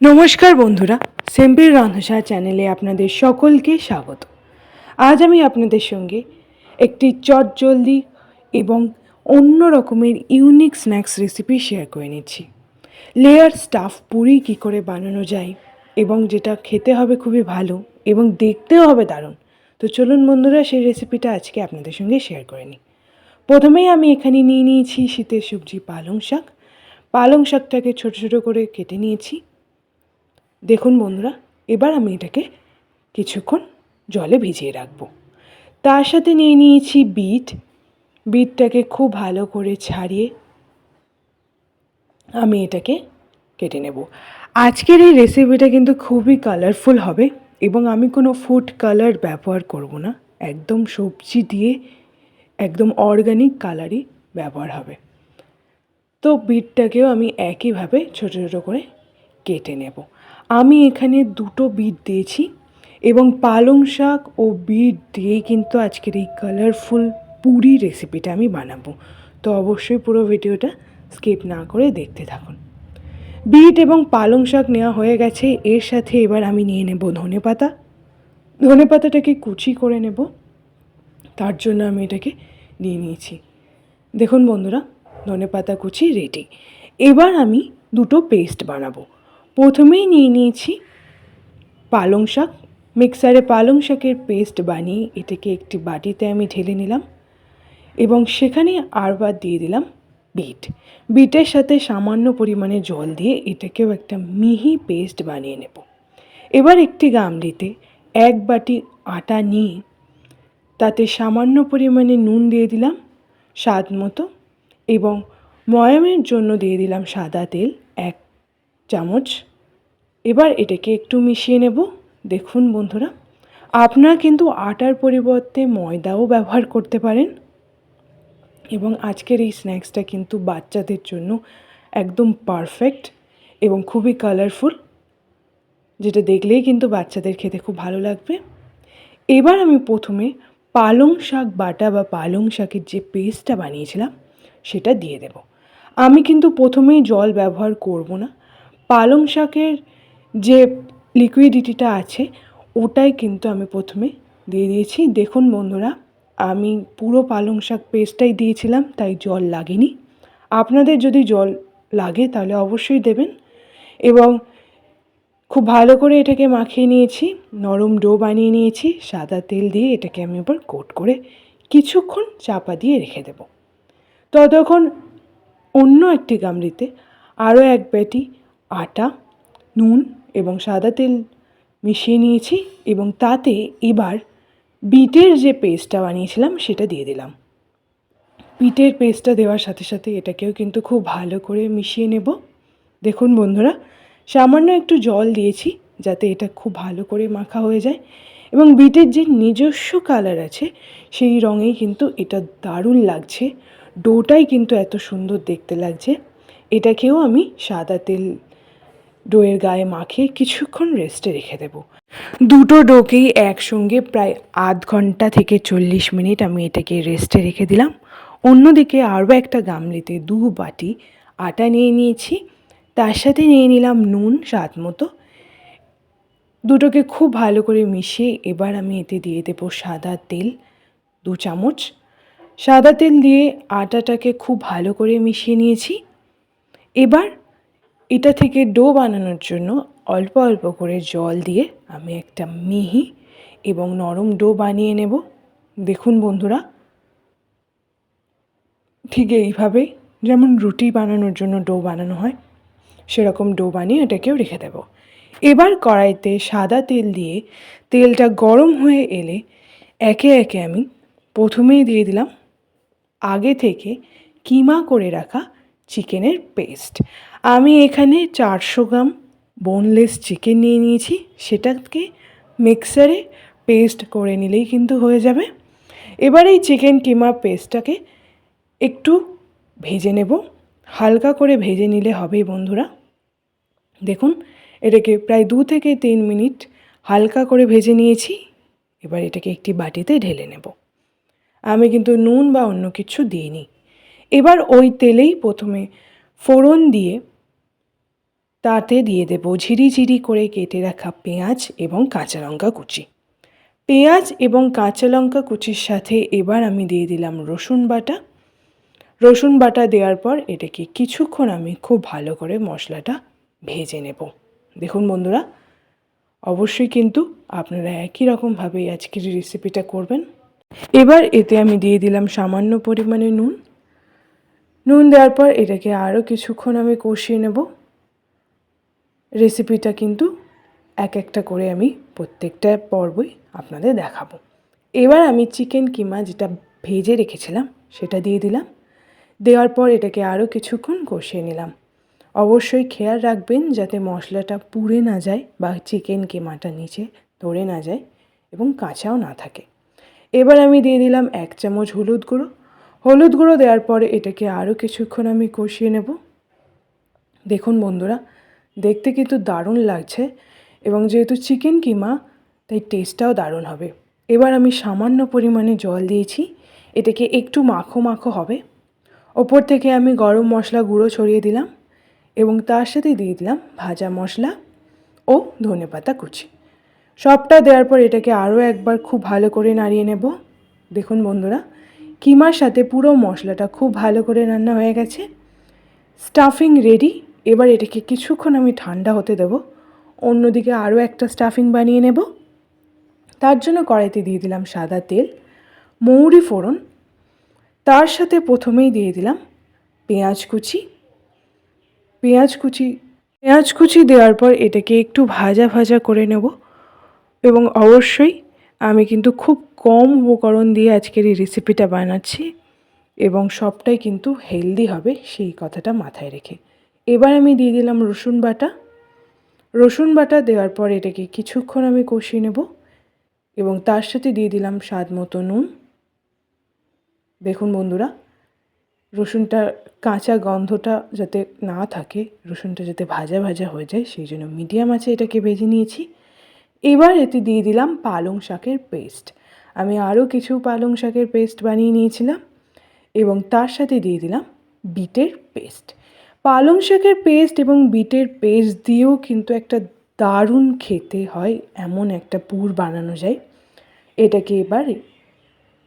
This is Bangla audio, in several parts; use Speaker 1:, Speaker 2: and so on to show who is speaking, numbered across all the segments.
Speaker 1: নমস্কার বন্ধুরা সেম্পির রান্নাশা চ্যানেলে আপনাদের সকলকে স্বাগত। আজ আমি আপনাদের সঙ্গে একটি চটজলদি এবং অন্য রকমের ইউনিক স্ন্যাক্স রেসিপি শেয়ার করে নিচ্ছি। লেয়ার স্টাফ পুরি কী করে বানানো যায় এবং যেটা খেতে হবে খুবই ভালো এবং দেখতেও হবে দারুণ। তো চলুন বন্ধুরা, সেই রেসিপিটা আজকে আপনাদের সঙ্গে শেয়ার করে নিই। প্রথমেই আমি এখানে নিয়ে নিয়েছি শীতের সবজি পালং শাক। পালং শাকটাকে ছোটো ছোটো করে কেটে নিয়েছি। দেখুন বন্ধুরা, এবার আমি এটাকে কিছুক্ষণ জলে ভিজিয়ে রাখব। তার সাথে নিয়ে নিয়েছি বিট। বিটটাকে খুব ভালো করে ছাড়িয়ে আমি এটাকে কেটে নেব। আজকের এই রেসিপিটা কিন্তু খুবই কালারফুল হবে এবং আমি কোনো ফুড কালার ব্যবহার করব না। একদম সবজি দিয়ে একদম অর্গানিক কালারই ব্যবহার হবে। তো বিটটাকেও আমি একইভাবে ছোটো ছোটো করে কেটে নেব। আমি এখানে দুটো বিট দিয়েছি এবং পালং শাক ও বিট দিয়েই কিন্তু আজকের এই কালারফুল পুরি রেসিপিটা আমি বানাবো। তো অবশ্যই পুরো ভিডিওটা স্কিপ না করে দেখতে থাকুন। বিট এবং পালং শাক নেওয়া হয়ে গেছে, এর সাথে এবার আমি নিয়ে নেব ধনে পাতা। ধনে পাতাটাকে কুচি করে নেব, তার জন্য আমি এটাকে নিয়ে নিয়েছি। দেখুন বন্ধুরা, ধনে পাতা কুচি রেডি এবার আমি দুটো পেস্ট বানাবো। প্রথমেই নিয়ে নিয়েছি পালং শাক। মিক্সারে পালং শাকের পেস্ট বানিয়ে এটাকে একটি বাটিতে আমি ঢেলে নিলাম এবং সেখানে আরবার দিয়ে দিলাম বিট। বিটের সাথে সামান্য পরিমাণে জল দিয়ে এটাকেও একটা মিহি পেস্ট বানিয়ে নেব। এবার একটি গামলিতে এক বাটি আটা নিয়ে তাতে সামান্য পরিমাণে নুন দিয়ে দিলাম স্বাদ মতো এবং ময়ামের জন্য দিয়ে দিলাম সাদা তেল এক চামচ। এবার এটাকে একটু মিশিয়ে নেব। দেখুন বন্ধুরা, আপনারা কিন্তু আটার পরিবর্তে ময়দাও ব্যবহার করতে পারেন। এবং আজকের এই স্ন্যাক্সটা কিন্তু বাচ্চাদের জন্য একদম পারফেক্ট এবং খুবই কালারফুল, যেটা দেখলেই কিন্তু বাচ্চাদের খেতে খুব ভালো লাগবে। এবার আমি প্রথমে পালং শাক বাটা বা পালং শাকের যে পেস্টটা বানিয়েছিলাম, সেটা দিয়ে দেব। আমি কিন্তু প্রথমেই জল ব্যবহার করব না পালং শাকের যে লিকুইডিটিটা আছে, ওটাই কিন্তু আমি প্রথমে দিয়ে দিয়েছি। দেখুন বন্ধুরা, আমি পুরো পালং শাক পেস্টটাই দিয়েছিলাম, তাই জল লাগেনি। আপনাদের যদি জল লাগে, তাহলে অবশ্যই দেবেন। এবং খুব ভালো করে এটাকে মাখিয়ে নিয়েছি, নরম ডো বানিয়ে নিয়েছি, সাদা তেল দিয়ে এটাকে আমি এবার কোট করে কিছুক্ষণ চাপা দিয়ে রেখে দেব। ততক্ষণ অন্য একটি গামলিতে আরও এক ব্যাটি আটা, নুন এবং সাদা তেল মিশিয়ে নিয়েছি এবং তাতে এবার বিটের যে পেস্টটা বানিয়েছিলাম সেটা দিয়ে দিলাম। বিটের পেস্টটা দেওয়ার সাথে সাথে এটাকেও কিন্তু খুব ভালো করে মিশিয়ে নেব। দেখুন বন্ধুরা, সামান্য একটু জল দিয়েছি যাতে এটা খুব ভালো করে মাখা হয়ে যায় এবং বিটের যে নিজস্ব কালার আছে সেই রঙেই কিন্তু এটা দারুণ লাগছে। ডোটাই কিন্তু এত সুন্দর দেখতে লাগছে। এটাকেও আমি সাদা তেল ডোয়ের গায়ে মাখিয়ে কিছুক্ষণ রেস্টে রেখে দেব। দুটো ডোকেই একসঙ্গে প্রায় আধ ঘণ্টা থেকে চল্লিশ মিনিট আমি এটাকে রেস্টে রেখে দিলাম। অন্যদিকে আরও একটা গামলিতে দু বাটি আটা নিয়ে নিয়েছি। তার সাথে নিয়ে নিলাম নুন স্বাদ মতো। দুটোকে খুব ভালো করে মিশিয়ে এবার আমি এতে দিয়ে দেবো সাদা তেল, দু চামচ। সাদা তেল দিয়ে আটাটাকে খুব ভালো করে মিশিয়ে নিয়েছি। এবার এটা থেকে ডো বানানোর জন্য অল্প অল্প করে জল দিয়ে আমি একটা মিহি এবং নরম ডো বানিয়ে নেব। দেখুন বন্ধুরা, ঠিক এইভাবে যেমন রুটি বানানোর জন্য ডো বানানো হয়, সেরকম ডো বানিয়ে এটাকেও রেখে দেব। এবার কড়াইতে সাদা তেল দিয়ে তেলটা গরম হয়ে এলে একে একে আমি প্রথমেই দিয়ে দিলাম আগে থেকে কিমা করে রাখা চিকেনের পেস্ট। আমি এখানে চারশো গ্রাম বোনলেস চিকেন নিয়ে নিয়েছি। সেটাকে মিক্সারে পেস্ট করে নিলেই কিন্তু হয়ে যাবে। এবার এই চিকেন কিমা পেস্টটাকে একটু ভেজে নেব। হালকা করে ভেজে নিলে হবে বন্ধুরা। দেখুন, এটাকে প্রায় দু থেকে তিন মিনিট হালকা করে ভেজে নিয়েছি। এবার এটাকে একটি বাটিতে ঢেলে নেব। আমি কিন্তু নুন বা অন্য কিছু দিইনি। এবার ওই তেলেই প্রথমে ফোড়ন দিয়ে তাতে দিয়ে দেব ঝিরিঝিরি করে কেটে রাখা পেঁয়াজ এবং কাঁচা লঙ্কা কুচি। পেঁয়াজ এবং কাঁচা লঙ্কা কুচির সাথে এবার আমি দিয়ে দিলাম রসুন বাটা। রসুন বাটা দেওয়ার পর এটাকে কিছুক্ষণ আমি খুব ভালো করে মশলাটা ভেজে নেব। দেখুন বন্ধুরা, অবশ্যই কিন্তু আপনারা একই রকমভাবে আজকের রেসিপিটা করবেন। এবার এতে আমি দিয়ে দিলাম সামান্য পরিমাণে নুন। নুন দেওয়ার পর এটাকে আরও কিছুক্ষণ আমি কষিয়ে নেব। রেসিপিটা কিন্তু এক একটা করে আমি প্রত্যেকটা পর্বই আপনাদের দেখাবো। এবার আমি চিকেন কিমা যেটা ভেজে রেখেছিলাম, সেটা দিয়ে দিলাম। দেওয়ার পর এটাকে আরও কিছুক্ষণ কষিয়ে নিলাম। অবশ্যই খেয়াল রাখবেন যাতে মশলাটা পুড়ে না যায় বা চিকেন কিমাটা নিচে ধরে না যায় এবং কাঁচাও না থাকে। এবার আমি দিয়ে দিলাম এক চামচ হলুদ গুঁড়ো। হলুদ গুঁড়ো দেওয়ার পরে এটাকে আরও কিছুক্ষণ আমি কষিয়ে নেব। দেখুন বন্ধুরা, দেখতে কিন্তু দারুণ লাগছে এবং যেহেতু চিকেন কিমা, তাই টেস্টটাও দারুণ হবে। এবার আমি সামান্য পরিমাণে জল দিয়েছি, এটাকে একটু মাখো মাখো হবে। ওপর থেকে আমি গরম মশলা গুঁড়ো ছড়িয়ে দিলাম এবং তার সাথে দিয়ে দিলাম ভাজা মশলা ও ধনে পাতা কুচি। সবটা দেওয়ার পর এটাকে আরও একবার খুব ভালো করে নাড়িয়ে নেব। দেখুন বন্ধুরা কিমার সাথে পুরো মশলাটা খুব ভালো করে রান্না হয়ে গেছে। স্টাফিং রেডি, এবার এটাকে কিছুক্ষণ আমি ঠান্ডা হতে দেব। অন্যদিকে আরও একটা স্টাফিং বানিয়ে নেব। তার জন্য কড়াইতে দিয়ে দিলাম সাদা তেল, মৌরি ফোড়ন, তার সাথে প্রথমেই দিয়ে দিলাম পেঁয়াজ কুচি। পেঁয়াজ কুচি পেঁয়াজ কুচি দেওয়ার পর এটাকে একটু ভাজা ভাজা করে নেব এবং অবশ্যই আমি কিন্তু খুব কম উপকরণ দিয়ে আজকের এই রেসিপিটা বানাচ্ছি এবং সবটাই কিন্তু হেলদি হবে সেই কথাটা মাথায় রেখে। এবার আমি দিয়ে দিলাম রসুন বাটা। রসুন বাটা দেওয়ার পর এটাকে কিছুক্ষণ আমি কষিয়ে নেব এবং তার সাথে দিয়ে দিলাম স্বাদ মতো নুন। দেখুন বন্ধুরা, রসুনটা কাঁচা গন্ধটা যাতে না থাকে, রসুনটা যাতে ভাজা ভাজা হয়ে যায়, সেই জন্য মিডিয়াম আছে এটাকে ভেজে নিয়েছি। এবার এতে দিয়ে দিলাম পালং শাকের পেস্ট আমি আরও কিছু পালং শাকের পেস্ট বানিয়ে নিয়েছিলাম এবং তার সাথে দিয়ে দিলাম বিটের পেস্ট পালং শাকের পেস্ট এবং বিটের পেস্ট দিয়েও কিন্তু একটা দারুণ খেতে হয়, এমন একটা পুর বানানো যায়। এটাকে এবার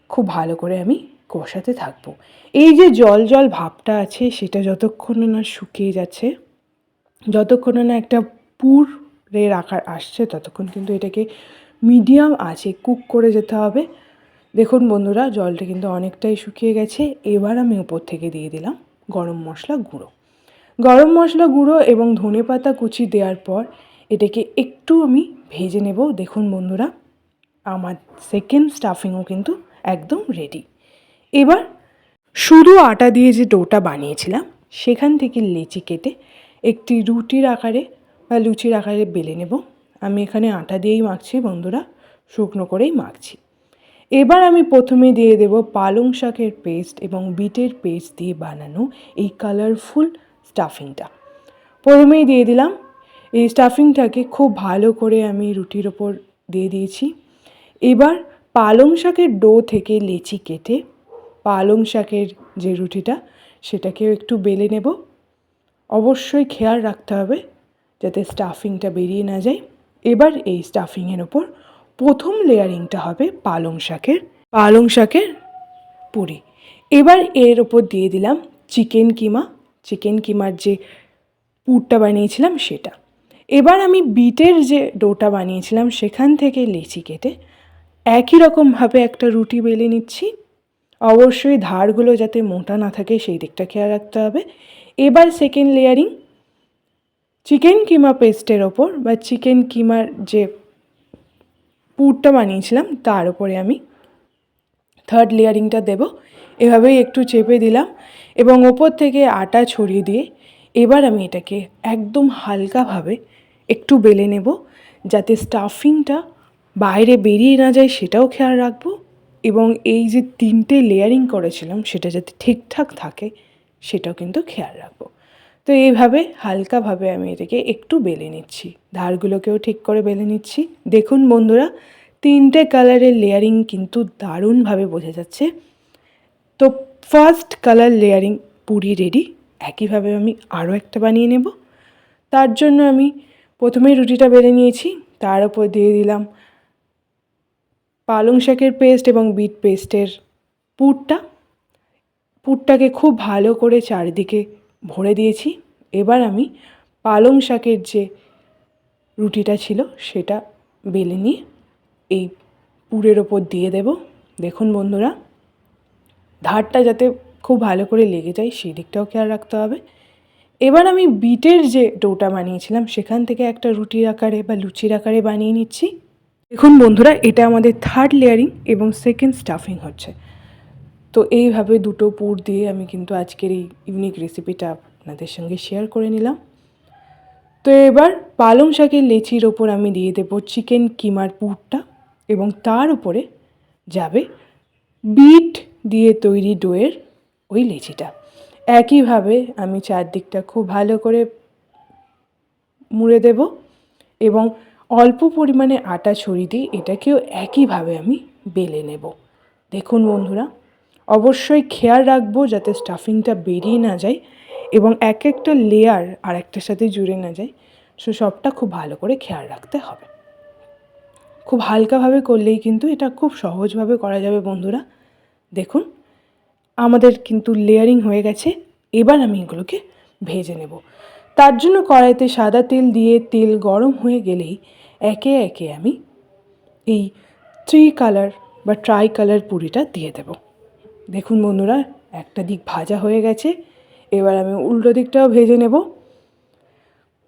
Speaker 1: খুব ভালো করে আমি কষাতে থাকব। এই যে জল জল ভাবটা আছে, সেটা যতক্ষণ না শুকিয়ে যাচ্ছে, যতক্ষণ না একটা পুরের আকার আসছে ততক্ষণ কিন্তু এটাকে মিডিয়াম আছে, কুক করে যেতে হবে। দেখুন বন্ধুরা, জলটা কিন্তু অনেকটাই শুকিয়ে গেছে। এবার আমি উপর থেকে দিয়ে দিলাম গরম মশলা গুঁড়ো। গরম মশলা গুঁড়ো এবং ধনে পাতা কুচি দেওয়ার পর এটাকে একটু আমি ভেজে নেব। দেখুন বন্ধুরা, আমার সেকেন্ড স্টাফিংও কিন্তু একদম রেডি এবার শুধু আটা দিয়ে যে ডোটা বানিয়েছিলাম, সেখান থেকে লেচি কেটে একটি রুটির আকারে বা লুচির আকারে বেলে নেব। আমি এখানে আটা দিয়েই মাখছি বন্ধুরা, শুকনো করেই মাখছি। এবার আমি প্রথমে দিয়ে দেব পালং শাকের পেস্ট এবং বিটের পেস্ট দিয়ে বানানো এই কালারফুল স্টাফিংটা প্রথমেই দিয়ে দিলাম, এই স্টাফিংটাকে খুব ভালো করে আমি রুটির ওপর দিয়ে দিয়েছি। এবার পালং শাকের ডো থেকে লেচি কেটে পালং শাকের যে রুটিটা, সেটাকেও একটু বেলে নেব। অবশ্যই খেয়াল রাখতে হবে যাতে স্টাফিংটা বেরিয়ে না যায়। এবার এই স্টাফিংয়ের ওপর প্রথম লেয়ারিংটা হবে পালং শাকের পালং শাকের পুরি। এবার এর ওপর দিয়ে দিলাম চিকেন কিমা চিকেন কিমার যে পুরটা বানিয়েছিলাম সেটা। এবার আমি বিটের যে ডোটা বানিয়েছিলাম সেখান থেকে লেচি কেটে একই রকমভাবে একটা রুটি বেলে নিচ্ছি। অবশ্যই ধারগুলো যাতে মোটা না থাকে সেই দিকটা খেয়াল রাখতে হবে। এবার সেকেন্ড লেয়ারিং চিকেন কিমা পেস্টের ওপর বা চিকেন কিমার যে পুরটা বানিয়েছিলাম, তার ওপরে আমি থার্ড লেয়ারিংটা দেব। এভাবেই একটু চেপে দিলাম এবং ওপর থেকে আটা ছড়িয়ে দিয়ে এবার আমি এটাকে একদম হালকাভাবে একটু বেলে নেব, যাতে স্টাফিংটা বাইরে বেরিয়ে না যায় সেটাও খেয়াল রাখব এবং এই যে তিনটে লেয়ারিং করেছিলাম, সেটা যাতে ঠিকঠাক থাকে সেটাও কিন্তু খেয়াল রাখব। তো এইভাবে হালকাভাবে আমি এটাকে একটু বেলে নিচ্ছি। ধারগুলোকেও ঠিক করে বেলে নিচ্ছি। দেখুন বন্ধুরা, তিনটে কালারের লেয়ারিং কিন্তু দারুণভাবে বোঝা যাচ্ছে। তো first colour layering puri ready. একইভাবে আমি আরও একটা বানিয়ে নেব। তার জন্য আমি প্রথমেই রুটিটা বেলে নিয়েছি। তার উপর দিয়ে দিলাম পালং শাকের পেস্ট এবং বিট পেস্টের পুরটা। পুরটাকে খুব ভালো করে চারিদিকে ভরে দিয়েছি। এবার আমি পালং শাকের যে রুটিটা ছিল সেটা বেলে নিয়ে এই পুরের ওপর দিয়ে দেব। দেখুন বন্ধুরা, ধারটা যাতে খুব ভালো করে লেগে যায় সেই দিকটাও খেয়াল রাখতে হবে। এবার আমি বিটের যে ডোটা বানিয়েছিলাম সেখান থেকে একটা রুটির আকারে বা লুচির আকারে বানিয়ে নিচ্ছি। দেখুন বন্ধুরা, এটা আমাদের থার্ড লেয়ারিং এবং সেকেন্ড স্টাফিং হচ্ছে। তো এইভাবে দুটো পুর দিয়ে আমি কিন্তু আজকের এই ইউনিক রেসিপিটা আপনাদের সঙ্গে শেয়ার করে নিলাম। তো এবার পালং শাকের লেচির ওপর আমি দিয়ে দেবো চিকেন কিমার পুরটা এবং তার উপরে যাবে বিট দিয়ে তৈরি ডোয়ের ওই লেচিটা। একইভাবে আমি চারদিকটা খুব ভালো করে মুড়ে দেব এবং অল্প পরিমাণে আটা ছড়িয়ে দিয়ে এটাকেও একইভাবে আমি বেলে নেব। দেখুন বন্ধুরা অবশ্যই খেয়াল রাখব যাতে স্টাফিংটা বেরিয়ে না যায় এবং এক একটা লেয়ার আর একটার সাথে জুড়ে না যায়। সো সবটা খুব ভালো করে খেয়াল রাখতে হবে। খুব হালকাভাবে করলেই কিন্তু এটা খুব সহজভাবে করা যাবে বন্ধুরা। দেখুন, আমাদের কিন্তু লেয়ারিং হয়ে গেছে। এবার আমি এগুলোকে ভেজে নেব। তার জন্য কড়াইতে সাদা তেল দিয়ে তেল গরম হয়ে গেলেই একে একে আমি এই থ্রি কালার বা ট্রাই কালার পুরিটা দিয়ে দেব। দেখুন বন্ধুরা, একটা দিক ভাজা হয়ে গেছে, এবার আমি উল্টো দিকটাও ভেজে নেব।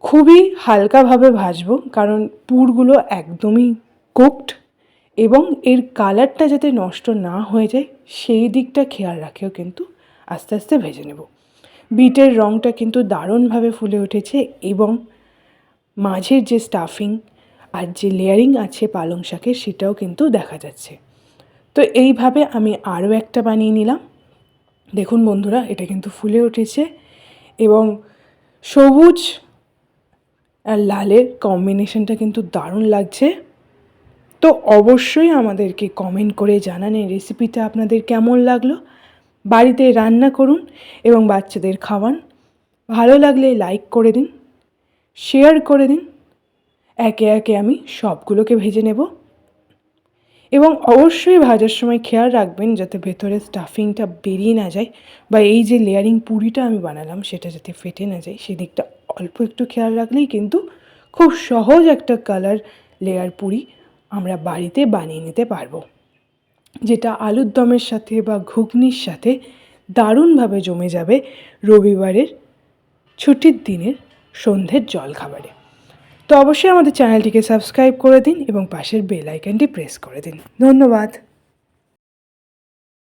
Speaker 1: খুবই হালকাভাবে ভাজবো, কারণ পুরগুলো একদমই কুকড এবং এর কালারটা যাতে নষ্ট না হয়ে যায়, সেই দিকটা খেয়াল রাখেও কিন্তু আস্তে আস্তে ভেজে নেব। বিটের রঙটা কিন্তু দারুণভাবে ফুলে উঠেছে এবং মাঝের যে স্টাফিং আর যে লেয়ারিং আছে পালং শাকের, সেটাও কিন্তু দেখা যাচ্ছে। তো এইভাবে আমি আরও একটা বানিয়ে নিলাম। দেখুন বন্ধুরা, এটা কিন্তু ফুলে উঠেছে এবং সবুজ আর লালের কম্বিনেশনটা কিন্তু দারুণ লাগছে। তো অবশ্যই আমাদেরকে কমেন্ট করে জানান এই রেসিপিটা আপনাদের কেমন লাগল। বাড়িতে রান্না করুন এবং বাচ্চাদের খাওয়ান। ভালো লাগলে লাইক করে দিন শেয়ার করে দিন। একে একে আমি সবগুলোকে ভেজে নেব। এবং অবশ্যই ভাজার সময় খেয়াল রাখবেন যাতে ভেতরে স্টাফিংটা বেরিয়ে না যায় বা এই যে লেয়ারিং পুরিটা আমি বানালাম সেটা যাতে ফেটে না যায়, সেদিকটা অল্প একটু খেয়াল রাখলেই কিন্তু খুব সহজ একটা কালার লেয়ার পুরি আমরা বাড়িতে বানিয়ে নিতে পারব। যেটা আলুর দমের সাথে বা ঘুগনির সাথে দারুণভাবে জমে যাবে রবিবারের ছুটির দিনের সন্ধ্যের জলখাবারে। তো অবশ্যই আমাদের চ্যানেলটিকে সাবস্ক্রাইব করে দিন এবং পাশের বেল আইকনটি প্রেস করে দিন। ধন্যবাদ।